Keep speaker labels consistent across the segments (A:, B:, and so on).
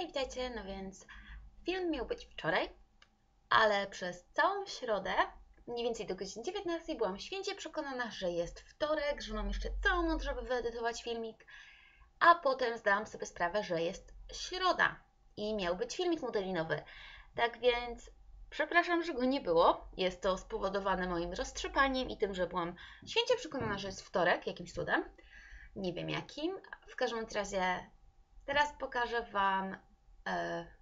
A: Hej, witajcie. No więc film miał być wczoraj, ale przez całą środę, mniej więcej do godziny 19, byłam święcie przekonana, że jest wtorek, że mam jeszcze całą noc, żeby wyedytować filmik, a potem zdałam sobie sprawę, że jest środa i miał być filmik modelinowy. Tak więc przepraszam, że go nie było. Jest to spowodowane moim roztrzepaniem i tym, że byłam święcie przekonana, że jest wtorek, jakimś cudem. Nie wiem jakim. W każdym razie Teraz pokażę Wam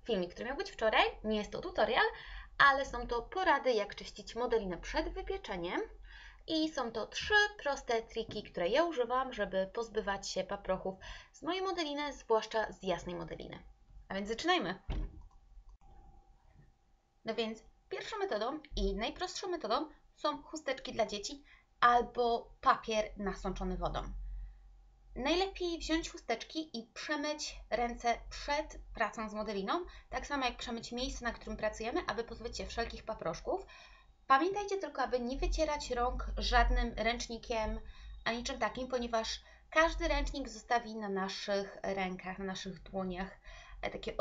A: filmik, który miał być wczoraj. Nie jest to tutorial, ale są to porady, jak czyścić modelinę przed wypieczeniem. I są to trzy proste triki, które ja używam, żeby pozbywać się paprochów z mojej modeliny, zwłaszcza z jasnej modeliny. A więc zaczynajmy! No więc pierwszą metodą i najprostszą metodą są chusteczki dla dzieci albo papier nasączony wodą. Najlepiej wziąć chusteczki i przemyć ręce przed pracą z modeliną, tak samo jak przemyć miejsce, na którym pracujemy, aby pozbyć się wszelkich paproszków. Pamiętajcie tylko, aby nie wycierać rąk żadnym ręcznikiem, a niczym takim, ponieważ każdy ręcznik zostawi na naszych rękach, na naszych dłoniach e, takie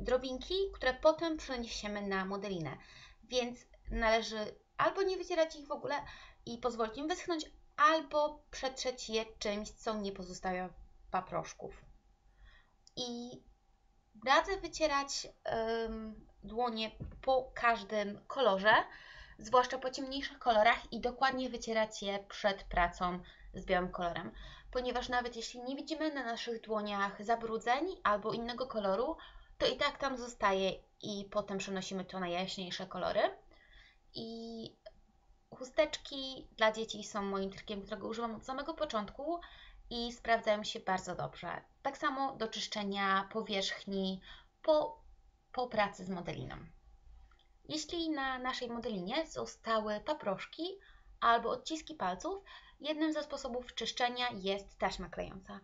A: drobinki, które potem przeniesiemy na modelinę. Więc należy albo nie wycierać ich w ogóle i pozwolić im wyschnąć, albo przetrzeć je czymś, co nie pozostawia paproszków. I radzę wycierać ym, dłonie po każdym kolorze, zwłaszcza po ciemniejszych kolorach i dokładnie wycierać je przed pracą z białym kolorem, ponieważ nawet jeśli nie widzimy na naszych dłoniach zabrudzeń albo innego koloru, to i tak tam zostaje i potem przenosimy to na jaśniejsze kolory. I Chusteczki dla dzieci są moim trikiem, którego używam od samego początku i sprawdzają się bardzo dobrze. Tak samo do czyszczenia powierzchni po, po pracy z modeliną. Jeśli na naszej modelinie zostały paproszki albo odciski palców, jednym ze sposobów czyszczenia jest taśma klejąca.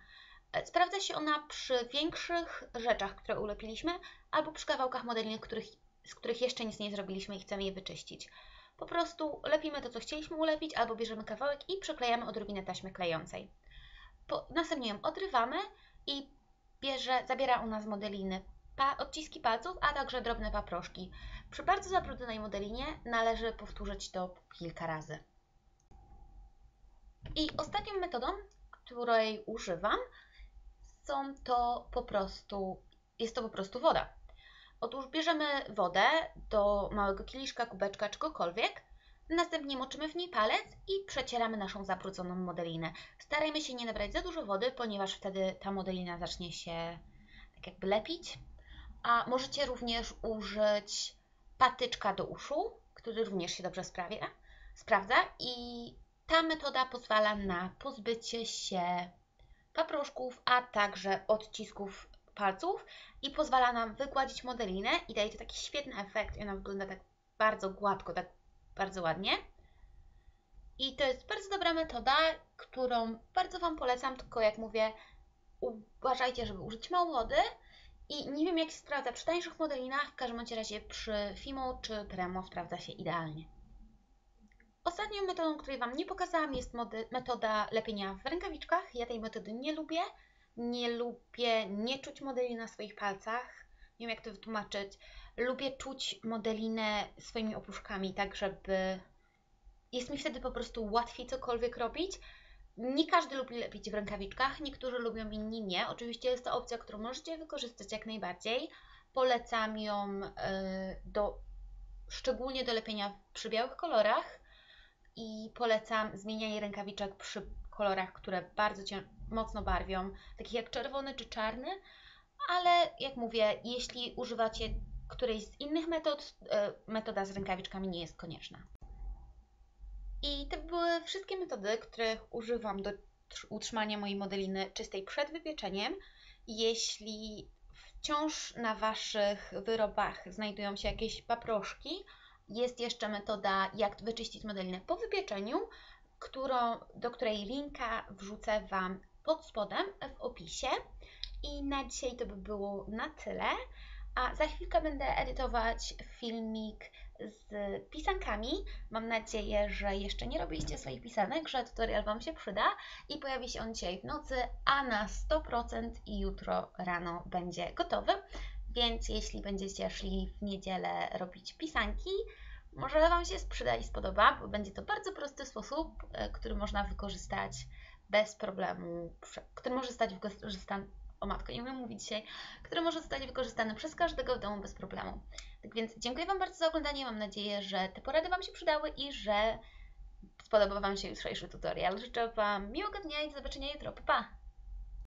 A: Sprawdza się ona przy większych rzeczach, które ulepiliśmy, albo przy kawałkach modeliny, których, z których jeszcze nic nie zrobiliśmy i chcemy je wyczyścić. Po prostu lepimy to, co chcieliśmy ulepić, albo bierzemy kawałek i przyklejamy odrobinę taśmy klejącej. Po, następnie ją odrywamy i bierze, zabiera u nas modeliny pa, odciski palców, a także drobne paproszki. Przy bardzo zabrudzonej modelinie należy powtórzyć to kilka razy. I ostatnią metodą, której używam, są to po prostu, jest to po prostu woda. Otóż bierzemy wodę do małego kieliszka, kubeczka, czegokolwiek, następnie moczymy w niej palec i przecieramy naszą zabrudzoną modelinę. Starajmy się nie nabrać za dużo wody, ponieważ wtedy ta modelina zacznie się tak jakby lepić. A możecie również użyć patyczka do uszu, który również się dobrze sprawia, sprawdza i ta metoda pozwala na pozbycie się paproszków, a także odcisków palców i pozwala nam wygładzić modelinę i daje to taki świetny efekt i ona wygląda tak bardzo gładko, tak bardzo ładnie. I to jest bardzo dobra metoda, którą bardzo Wam polecam, tylko jak mówię, uważajcie, żeby użyć mało wody i nie wiem jak się sprawdza przy tańszych modelinach, w każdym razie przy Fimo czy Premo sprawdza się idealnie. Ostatnią metodą, której Wam nie pokazałam jest metoda lepienia w rękawiczkach. Ja tej metody nie lubię, nie lubię nie czuć modeli na swoich palcach. Nie wiem, jak to wytłumaczyć. Lubię czuć modelinę swoimi opuszkami, tak żeby jest mi wtedy po prostu łatwiej cokolwiek robić. Nie każdy lubi lepić w rękawiczkach, niektórzy lubią, inni nie. Oczywiście jest to opcja, którą możecie wykorzystać jak najbardziej. Polecam ją y, do, szczególnie do lepienia przy białych kolorach i polecam zmienianie rękawiczek przy kolorach, które bardzo cię mocno barwią, takich jak czerwony czy czarny, ale jak mówię, jeśli używacie którejś z innych metod, e, metoda z rękawiczkami nie jest konieczna. I to były wszystkie metody, których używam do utrzymania mojej modeliny czystej przed wypieczeniem. Jeśli wciąż na Waszych wyrobach znajdują się jakieś paproszki, jest jeszcze metoda, jak wyczyścić modelinę po wypieczeniu, którą, do której linka wrzucę Wam pod spodem w opisie. I na dzisiaj to by było na tyle. A za chwilkę będę edytować filmik z pisankami. Mam nadzieję, że jeszcze nie robiliście swoich pisanek, że tutorial Wam się przyda i pojawi się on dzisiaj w nocy, a na 100% i jutro rano będzie gotowy. Więc jeśli będziecie szli w niedzielę robić pisanki, może Wam się sprzyda i spodoba, bo będzie to bardzo prosty sposób, e, który można wykorzystać bez problemu, który może zostać wykorzystany, o matko, nie umiem mówić dzisiaj, który może zostać wykorzystany przez każdego w domu bez problemu. Tak więc dziękuję Wam bardzo za oglądanie, mam nadzieję, że te porady Wam się przydały i że spodobał Wam się jutrzejszy tutorial. Życzę Wam miłego dnia i do zobaczenia jutro. Pa, pa!